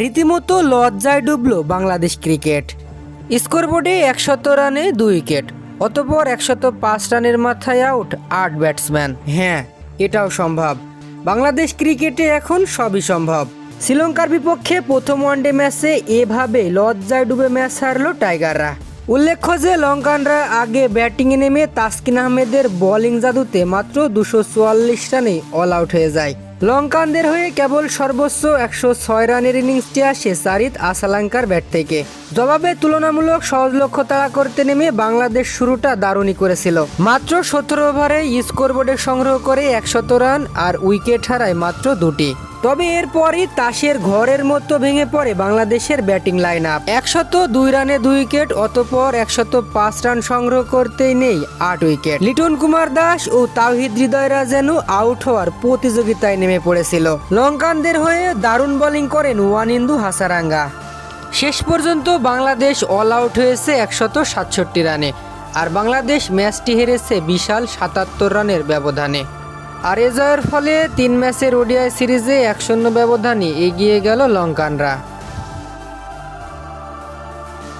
রীতিমতো লজ্জায় double Bangladesh cricket. স্কোরবোর্ডে একশত রানে দুই উইকেট, অতপর একশত পাঁচ রানের মাথায় আউট আট ব্যাটসম্যান। হ্যাঁ এটাও সম্ভব। বাংলাদেশ ক্রিকেটে এখন সবই সম্ভব। শ্রীলঙ্কার বিপক্ষে প্রথম ওয়ানডে ম্যাচে এভাবে লজ্জায় ডুবে ম্যাচ হারলো টাইগাররা। উল্লেখ্য যে, লঙ্কানরা আগে ব্যাটিংয়ে নেমে তাসকিন আহমেদের বোলিং জাদুতে মাত্র দুশো চুয়াল্লিশ রানে অল আউট হয়ে যায়। লঙ্কানদের হয়ে কেবল সর্বোচ্চ একশো ছয় রানের ইনিংসটি আসে সারিত আসালাঙ্কার ব্যাট থেকে। জবাবে তুলনামূলক সহজ লক্ষ্য তাড়া করতে নেমে বাংলাদেশ শুরুটা দারুণই করেছিল। মাত্র সতেরো ওভারে স্কোরবোর্ডে সংগ্রহ করে একশত রান আর উইকেট হারায় মাত্র দুটি। তবে এরপরই তাসের ঘরের মতো ভেঙে পড়ে বাংলাদেশের ব্যাটিং লাইন আপ একশত দুই রানে দুই উইকেট, অতপর একশত পাঁচ রান সংগ্রহ করতেই নেই আট উইকেট। লিটন কুমার দাস ও তাওহিদ হৃদয়রা যেন আউট হওয়ার প্রতিযোগিতায় নেমে পড়েছিল। লঙ্কানদের হয়ে দারুণ বোলিং করেন ওয়ানিন্দু হাসারাঙ্গা। শেষ পর্যন্ত বাংলাদেশ অল আউট হয়েছে একশত সাতষট্টি রানে, আর বাংলাদেশ ম্যাচটি হেরেছে বিশাল সাতাত্তর রানের ব্যবধানে। আর এ জয়ের ফলে তিন ম্যাচের ওডিআই সিরিজে এক শূন্য ব্যবধানে এগিয়ে গেল লঙ্কানরা।